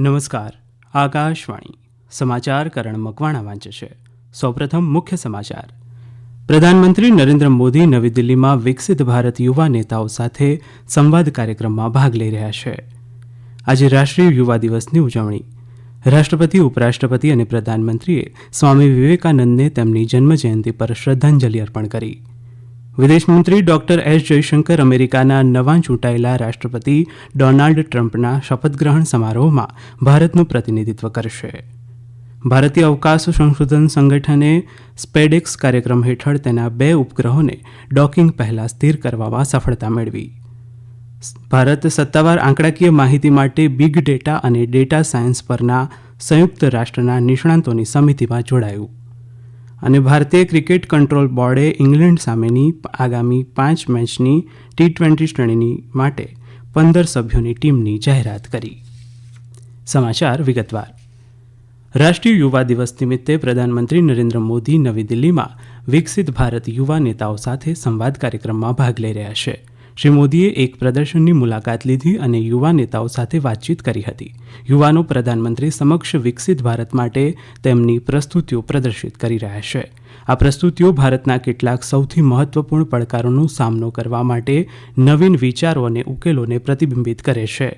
નમસ્કાર, આકાશવાણી, સમાચાર કરણ મકવાણા વાંચે છે. સૌપ્રથમ મુખ્ય સમાચાર. પ્રધાનમંત્રી નરેન્દ્ર મોદી નવી દિલ્હીમાં વિકસિત ભારત યુવા નેતાઓ સાથે સંવાદ કાર્યક્રમમાં ભાગ લઈ રહ્યા છે. આજે રાષ્ટ્રીય યુવા દિવસની ઉજવણી. રાષ્ટ્રપતિ, ઉપરાષ્ટ્રપતિ અને પ્રધાનમંત્રીએ સ્વામી વિવેકાનંદને તેમની જન્મજયંતિ પર શ્રદ્ધાંજલિ અર્પણ કરી. વિદેશમંત્રી ડોક્ટર એસ જયશંકર અમેરિકાના નવા ચૂંટાયેલા રાષ્ટ્રપતિ ડોનાલ્ડ ટ્રમ્પના શપથગ્રહણ સમારોહમાં ભારતનું પ્રતિનિધિત્વ કરશે. ભારતીય અવકાશ સંશોધન સંગઠને સ્પેડેક્સ કાર્યક્રમ હેઠળ તેના બે ઉપગ્રહોને ડોકિંગ પહેલા સ્થિર કરવામાં સફળતા મેળવી. ભારત સત્તાવાર આંકડાકીય માહિતી માટે બિગ ડેટા અને ડેટા સાયન્સ પરના સંયુક્ત રાષ્ટ્રના નિષ્ણાંતોની સમિતિમાં જોડાયું. અને ભારતીય ક્રિકેટ કંટ્રોલ બોર્ડે ઇંગ્લેન્ડ સામેની આગામી પાંચ મેચની ટી ટ્વેન્ટી શ્રેણીની માટે પંદર સભ્યોની ટીમની જાહેરાત કરી. સમાચાર વિગતવાર. રાષ્ટ્રીય યુવા દિવસ નિમિત્તે પ્રધાનમંત્રી નરેન્દ્ર મોદી નવી દિલ્હીમાં વિકસિત ભારત યુવા નેતાઓ સાથે સંવાદ કાર્યક્રમમાં ભાગ લઈ રહ્યા છે. શ્રી મોદીએ એક પ્રદર્શનની મુલાકાત લીધી અને યુવા નેતાઓ સાથે વાતચીત કરી હતી. યુવાનો પ્રધાનમંત્રી સમક્ષ વિકસિત ભારત માટે તેમની પ્રસ્તુતિઓ પ્રદર્શિત કરી રહ્યા છે. આ પ્રસ્તુતિઓ ભારતના કેટલાક સૌથી મહત્વપૂર્ણ પડકારોનો સામનો કરવા માટે નવીન વિચારો અને ઉકેલોને પ્રતિબિંબિત કરે છે.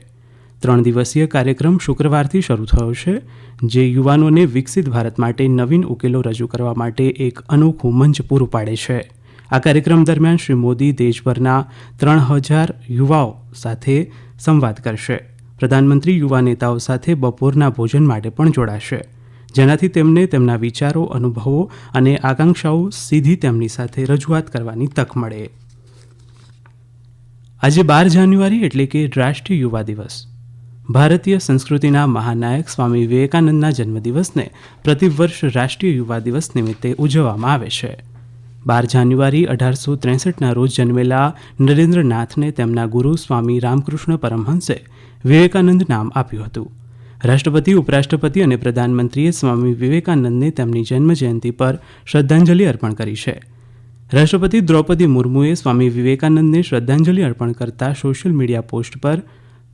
ત્રણ દિવસીય કાર્યક્રમ શુક્રવારથી શરૂ થયો છે, જે યુવાનોને વિકસિત ભારત માટે નવીન ઉકેલો રજૂ કરવા માટે એક અનોખું મંચ પૂરું પાડે છે. આ કાર્યક્રમ દરમિયાન શ્રી મોદી દેશભરના ત્રણ હજાર યુવાઓ સાથે સંવાદ કરશે. પ્રધાનમંત્રી યુવા નેતાઓ સાથે બપોરના ભોજન માટે પણ જોડાશે. જેનાથી તેમને તેમના વિચારો, અનુભવો અને આકાંક્ષાઓ સીધી તેમની સાથે રજૂઆત કરવાની તક મળે. આજે બાર જાન્યુઆરી એટલે કે રાષ્ટ્રીય યુવા દિવસ. ભારતીય સંસ્કૃતિના મહાનાયક સ્વામી વિવેકાનંદના જન્મદિવસને પ્રતિવર્ષ રાષ્ટ્રીય યુવા દિવસ નિમિત્તે ઉજવવામાં આવે છે. બાર જાન્યુઆરી અઢારસો ત્રેસઠના રોજ જન્મેલા નરેન્દ્રનાથને તેમના ગુરુ સ્વામી રામકૃષ્ણ પરમહંસે વિવેકાનંદ નામ આપ્યું હતું. રાષ્ટ્રપતિ, ઉપરાષ્ટ્રપતિ અને પ્રધાનમંત્રીએ સ્વામી વિવેકાનંદને તેમની જન્મજયંતિ પર શ્રદ્ધાંજલિ અર્પણ કરી છે. રાષ્ટ્રપતિ દ્રૌપદી મુર્મુએ સ્વામી વિવેકાનંદને શ્રદ્ધાંજલિ અર્પણ કરતા સોશિયલ મીડિયા પોસ્ટ પર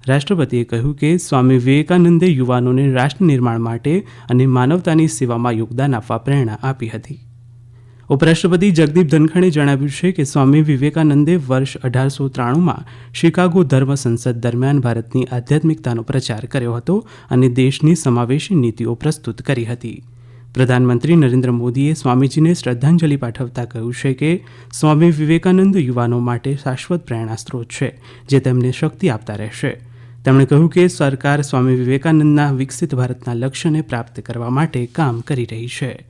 રાષ્ટ્રપતિએ કહ્યું કે, સ્વામી વિવેકાનંદે યુવાનોને રાષ્ટ્ર નિર્માણ માટે અને માનવતાની સેવામાં યોગદાન આપવા પ્રેરણા આપી હતી. ઉપરાષ્ટ્રપતિ જગદીપ ધનખડે જણાવ્યું છે કે સ્વામી વિવેકાનંદે વર્ષ અઢારસો ત્રાણુંમાં શિકાગો ધર્મ સંસદ દરમિયાન ભારતની આધ્યાત્મિકતાનો પ્રચાર કર્યો હતો અને દેશની સમાવેશી નીતિઓ પ્રસ્તુત કરી હતી. પ્રધાનમંત્રી નરેન્દ્ર મોદીએ સ્વામીજીને શ્રદ્ધાંજલિ પાઠવતા કહ્યું છે કે સ્વામી વિવેકાનંદ યુવાનો માટે શાશ્વત પ્રેરણા સ્ત્રોત છે, જે તેમને શક્તિ આપતા રહેશે. તેમણે કહ્યું કે સરકાર સ્વામી વિવેકાનંદના વિકસિત ભારતના લક્ષ્યને પ્રાપ્ત કરવા માટે કામ કરી રહી છે.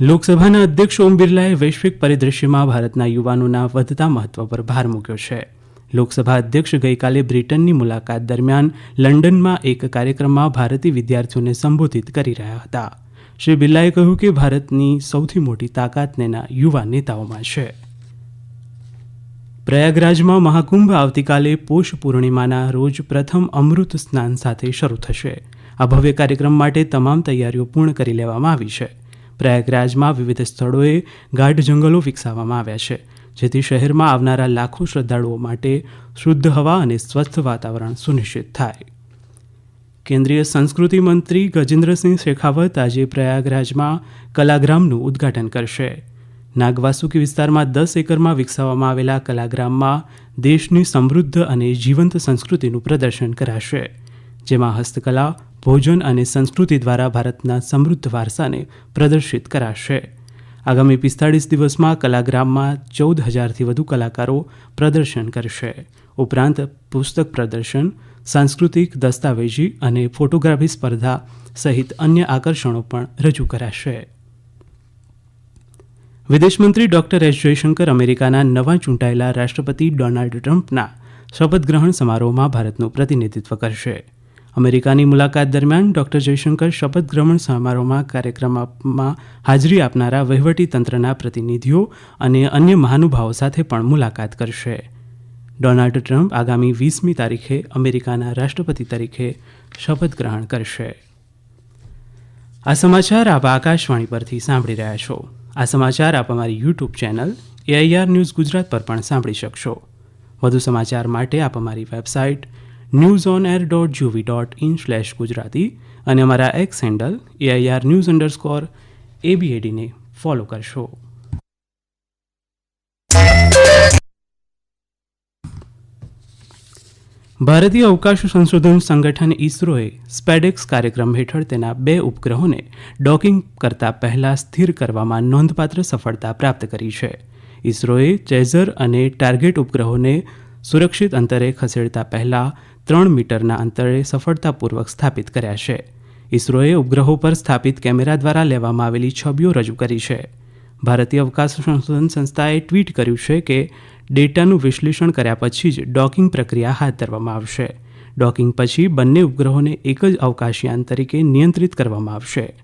લોકસભાના અધ્યક્ષ ઓમ બિરલાએ વૈશ્વિક પરિદ્રશ્યમાં ભારતના યુવાનોના વધતા મહત્વ પર ભાર મૂક્યો છે. લોકસભા અધ્યક્ષ ગઈકાલે બ્રિટનની મુલાકાત દરમિયાન લંડનમાં એક કાર્યક્રમમાં ભારતીય વિદ્યાર્થીઓને સંબોધિત કરી રહ્યા હતા. શ્રી બિરલાએ કહ્યું કે ભારતની સૌથી મોટી તાકાત તેના યુવા નેતાઓમાં છે. પ્રયાગરાજમાં મહાકુંભ આવતીકાલે પોષ પૂર્ણિમાના રોજ પ્રથમ અમૃત સ્નાન સાથે શરૂ થશે. આ ભવ્ય કાર્યક્રમ માટે તમામ તૈયારીઓ પૂર્ણ કરી લેવામાં આવી છે. પ્રયાગરાજમાં વિવિધ સ્થળોએ ગાઢ જંગલો વિકસાવવામાં આવ્યા છે, જેથી શહેરમાં આવનારા લાખો શ્રદ્ધાળુઓ માટે શુદ્ધ હવા અને સ્વસ્થ વાતાવરણ સુનિશ્ચિત થાય. કેન્દ્રીય સંસ્કૃતિ મંત્રી ગજેન્દ્રસિંહ શેખાવત આજે પ્રયાગરાજમાં કલાગ્રામનું ઉદ્ઘાટન કરશે. નાગવાસુકી વિસ્તારમાં દસ એકરમાં વિકસાવવામાં આવેલા કલાગ્રામમાં દેશની સમૃદ્ધ અને જીવંત સંસ્કૃતિનું પ્રદર્શન કરાશે, જેમાં હસ્તકલા ભોજન અને સંસ્કૃતિ દ્વારા ભારતના સમૃદ્ધ વારસાને પ્રદર્શિત કરાશે. આગામી પિસ્તાળીસ દિવસમાં કલાગ્રામમાં ચૌદ હજારથી વધુ કલાકારો પ્રદર્શન કરશે. ઉપરાંત પુસ્તક પ્રદર્શન, સાંસ્કૃતિક દસ્તાવેજી અને ફોટોગ્રાફી સ્પર્ધા સહિત અન્ય આકર્ષણો પણ રજૂ કરાશે. વિદેશમંત્રી ડોક્ટર એસ જયશંકર અમેરિકાના નવા ચૂંટાયેલા રાષ્ટ્રપતિ ડોનાલ્ડ ટ્રમ્પના શપથગ્રહણ સમારોહમાં ભારતનું પ્રતિનિધિત્વ કરશે. અમેરિકાની મુલાકાત દરમિયાન ડોક્ટર જયશંકર શપથ ગ્રહણ સમારોહમાં કાર્યક્રમમાં હાજરી આપનારા વહીવટી તંત્રના પ્રતિનિધિઓ અને અન્ય મહાનુભાવો સાથે પણ મુલાકાત કરશે. ડોનાલ્ડ ટ્રમ્પ આગામી વીસમી તારીખે અમેરિકાના રાષ્ટ્રપતિ તરીકે શપથ ગ્રહણ કરશે. આ સમાચાર આપ આકાશવાણી પરથી સાંભળી રહ્યા છો. આ સમાચાર આપ અમારી YouTube channel AIR news Gujarat પર પણ સાંભળી શકશો. વધુ સમાચાર માટે આપ અમારી website news on air dot GOV dot in slash Gujarati અને અમારા X handle AIR news underscore એબીએડીને follow કરશો. ભારતીય અવકાશ સંશોધન સંગઠન ઇસરોએ સ્પેડેક્સ કાર્યક્રમ હેઠળ તેના બે ઉપગ્રહોને ડોકિંગ કરતા પહેલા સ્થિર કરવામાં નોંધપાત્ર સફળતા પ્રાપ્ત કરી છે. ઇસરોએ ચેઝર અને ટાર્ગેટ ઉપગ્રહોને સુરક્ષિત અંતરે ખસેડતા પહેલા ત્રણ મીટરના અંતરે સફળતાપૂર્વક સ્થાપિત કર્યા છે. ઇસરોએ ઉપગ્રહો પર સ્થાપિત કેમેરા દ્વારા લેવામાં આવેલી છબીઓ રજૂ કરી છે. ભારતીય અવકાશ સંશોધન સંસ્થાએ ટ્વીટ કર્યું છે કે ડેટાનું વિશ્લેષણ કર્યા પછી જ ડોકિંગ પ્રક્રિયા હાથ ધરવામાં આવશે. ડોકિંગ પછી બંને ઉપગ્રહોને એક જ અવકાશયાન તરીકે નિયંત્રિત કરવામાં આવશે.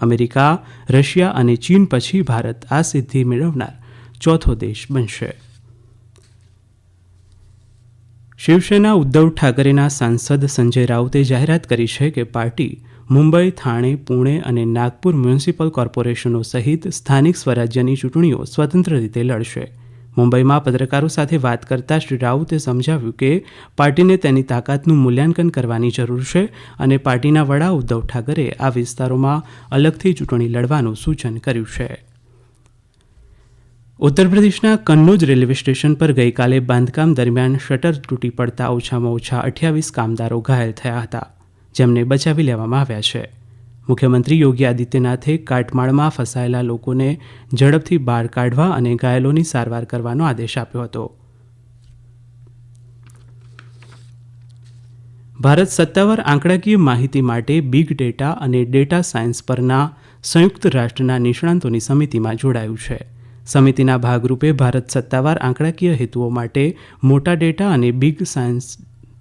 અમેરિકા, રશિયા અને ચીન પછી ભારત આ સિદ્ધિ મેળવનાર ચોથો દેશ બનશે. શિવસેના ઉદ્ધવ ઠાકરેના સાંસદ સંજય રાઉતે જાહેરાત કરી છે કે પાર્ટી મુંબઈ, થાણે, પુણે અને નાગપુર મ્યુનિસિપલ કોર્પોરેશનો સહિત સ્થાનિક સ્વરાજ્યની ચૂંટણીઓ સ્વતંત્ર રીતે લડશે. મુંબઈમાં પત્રકારો સાથે વાત કરતા શ્રી રાઉતે સમજાવ્યું કે પાર્ટીને તેની તાકાતનું મૂલ્યાંકન કરવાની જરૂર છે અને પાર્ટીના વડા ઉદ્ધવ ઠાકરે આ વિસ્તારોમાં અલગથી ચૂંટણી લડવાનું સૂચન કર્યું છે. ઉત્તર પ્રદેશના કન્નોજ રેલવે સ્ટેશન પર ગઈકાલે બાંધકામ દરમિયાન શટર તૂટી પડતા ઓછામાં ઓછા અઠ્યાવીસ કામદારો ઘાયલ થયા હતા, જેમને બચાવી લેવામાં આવ્યા છે. મુખ્યમંત્રી યોગી આદિત્યનાથે કાટમાળમાં ફસાયેલા લોકોને ઝડપથી બહાર કાઢવા અને ઘાયલોની સારવાર કરવાનો આદેશ આપ્યો હતો. ભારત સત્તાવાર આંકડાકીય માહિતી માટે બિગ ડેટા અને ડેટા સાયન્સ પરના સંયુક્ત રાષ્ટ્રના નિષ્ણાંતોની સમિતિમાં જોડાયું છે. સમિતિના ભાગરૂપે ભારત સત્તાવાર આંકડાકીય હેતુઓ માટે મોટા ડેટા અને બિગ સાયન્સ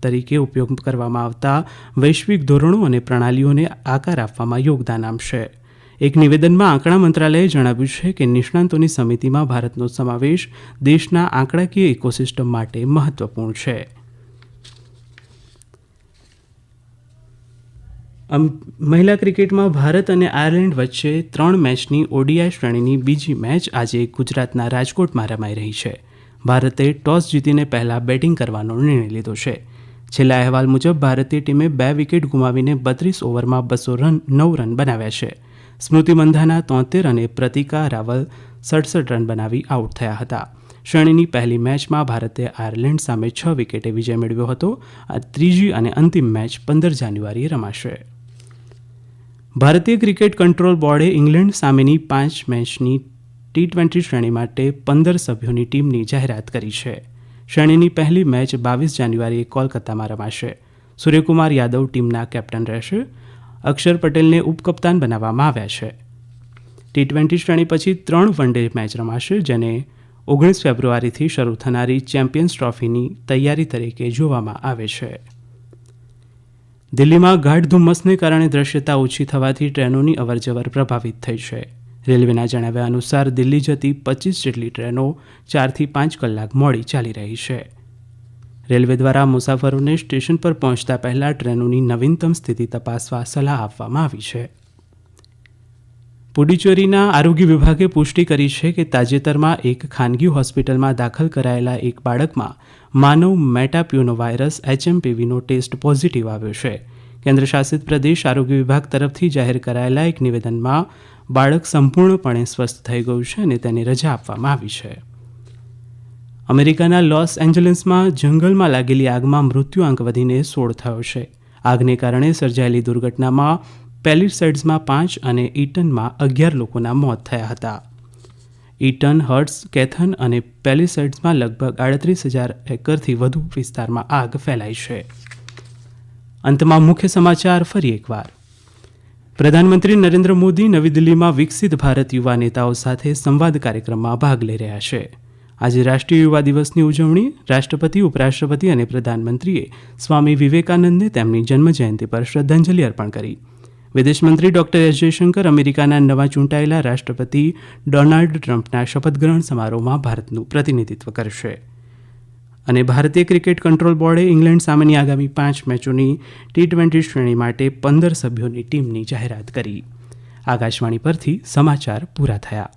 તરીકે ઉપયોગ કરવામાં આવતા વૈશ્વિક ધોરણો અને પ્રણાલીઓને આકાર આપવામાં યોગદાન આપશે. એક નિવેદનમાં આંકડા મંત્રાલયે જણાવ્યું છે કે નિષ્ણાંતોની સમિતિમાં ભારતનો સમાવેશ દેશના આંકડાકીય ઇકોસિસ્ટમ માટે મહત્વપૂર્ણ છે. મહિલા ક્રિકેટમાં ભારત અને આયર્લેન્ડ વચ્ચે ત્રણ મેચની ઓડીઆઈ શ્રેણીની બીજી મેચ આજે ગુજરાતના રાજકોટમાં રમાઈ રહી છે. ભારતે ટોસ જીતીને પહેલાં બેટિંગ કરવાનો નિર્ણય લીધો છે. છેલ્લા અહેવાલ મુજબ ભારતીય ટીમે બે વિકેટ ગુમાવીને બત્રીસ ઓવરમાં બસો રન, નવ રન બનાવ્યા છે. સ્મૃતિ મંધાના તોતેર અને પ્રતિકા રાવલ સડસઠ રન બનાવી આઉટ થયા હતા. શ્રેણીની પહેલી મેચમાં ભારતે આયર્લેન્ડ સામે છ વિકેટે વિજય મેળવ્યો હતો. આ ત્રીજી અને અંતિમ મેચ પંદર જાન્યુઆરીએ રમાશે. ભારતીય ક્રિકેટ કંટ્રોલ બોર્ડે ઇંગ્લેન્ડ સામેની પાંચ મેચની ટી ટ્વેન્ટી શ્રેણી માટે પંદર સભ્યોની ટીમની જાહેરાત કરી છે. શ્રેણીની પહેલી મેચ બાવીસ જાન્યુઆરીએ કોલકાતામાં રમાશે. સૂર્યકુમાર યાદવ ટીમના કેપ્ટન રહેશે. અક્ષર પટેલને ઉપકપ્તાન બનાવવામાં આવ્યા છે. ટી ટ્વેન્ટી શ્રેણી પછી ત્રણ વન ડે મેચ રમાશે, જેને ઓગણીસ ફેબ્રુઆરીથી શરૂ થનારી ચેમ્પિયન્સ ટ્રોફીની તૈયારી તરીકે જોવામાં આવે છે. દિલ્હીમાં ગાઢ ધુમ્મસને કારણે દ્રશ્યતા ઓછી થવાથી ટ્રેનોની અવરજવર પ્રભાવિત થઈ છે. રેલવેના જણાવ્યા અનુસાર દિલ્હી જતી પચીસ જેટલી ટ્રેનો ચારથી પાંચ કલાક મોડી ચાલી રહી છે. રેલવે દ્વારા મુસાફરોને સ્ટેશન પર પહોંચતા પહેલા ટ્રેનોની નવીનતમ સ્થિતિ તપાસવા સલાહ આપવામાં આવી છે. પુડુચેરીના આરોગ્ય વિભાગે પુષ્ટિ કરી છે કે તાજેતરમાં એક ખાનગી હોસ્પિટલમાં દાખલ કરાયેલા એક બાળકમાં માનવ મેટાપ્યુનો વાયરસ એચએમપીવીનો ટેસ્ટ પોઝિટિવ આવ્યો છે. કેન્દ્રશાસિત પ્રદેશ આરોગ્ય વિભાગ તરફથી જાહેર કરાયેલા એક નિવેદનમાં બાળક સંપૂર્ણપણે સ્વસ્થ થઈ ગયું છે અને તેને રજા આપવામાં આવી છે. અમેરિકાના લોસ એન્જલસમાં જંગલમાં લાગેલી આગમાં મૃત્યુઆંક વધીને સોળ થયો છે. આગને કારણે સર્જાયેલી દુર્ઘટનામાં પેલિસેડ્સમાં પાંચ અને ઈટનમાં અગિયાર લોકોના મોત થયા હતા. ઈટન હર્ટ્સ કેથન અને પેલિસેડ્સમાં લગભગ આડત્રીસ હજાર એકરથી વધુ વિસ્તારમાં આગ ફેલાઈ છે. અંતમાં મુખ્ય સમાચાર ફરી એકવાર. પ્રધાનમંત્રી નરેન્દ્ર મોદી નવી દિલ્હીમાં વિકસિત ભારત યુવા નેતાઓ સાથે સંવાદ કાર્યક્રમમાં ભાગ લઈ રહ્યા છે. આજે રાષ્ટ્રીય યુવા દિવસની ઉજવણી, રાષ્ટ્રપતિ, ઉપરાષ્ટ્રપતિ અને પ્રધાનમંત્રીએ સ્વામી વિવેકાનંદને તેમની જન્મજયંતિ પર શ્રદ્ધાંજલિ અર્પણ કરી. વિદેશમંત્રી ડોક્ટર એસ જયશંકર અમેરિકાના નવા ચૂંટાયેલા રાષ્ટ્રપતિ ડોનાલ્ડ ટ્રમ્પના શપથગ્રહણ સમારોહમાં ભારતનું પ્રતિનિધિત્વ કરશે. અને ભારતીય ક્રિકેટ કંટ્રોલ બોર્ડે ઇંગ્લેન્ડ સામેની આગામી પાંચ મેચોની ટી ટ્વેન્ટી શ્રેણી માટે પંદર સભ્યોની ટીમની જાહેરાત કરી. આકાશવાણી પરથી સમાચાર પૂરા થયા.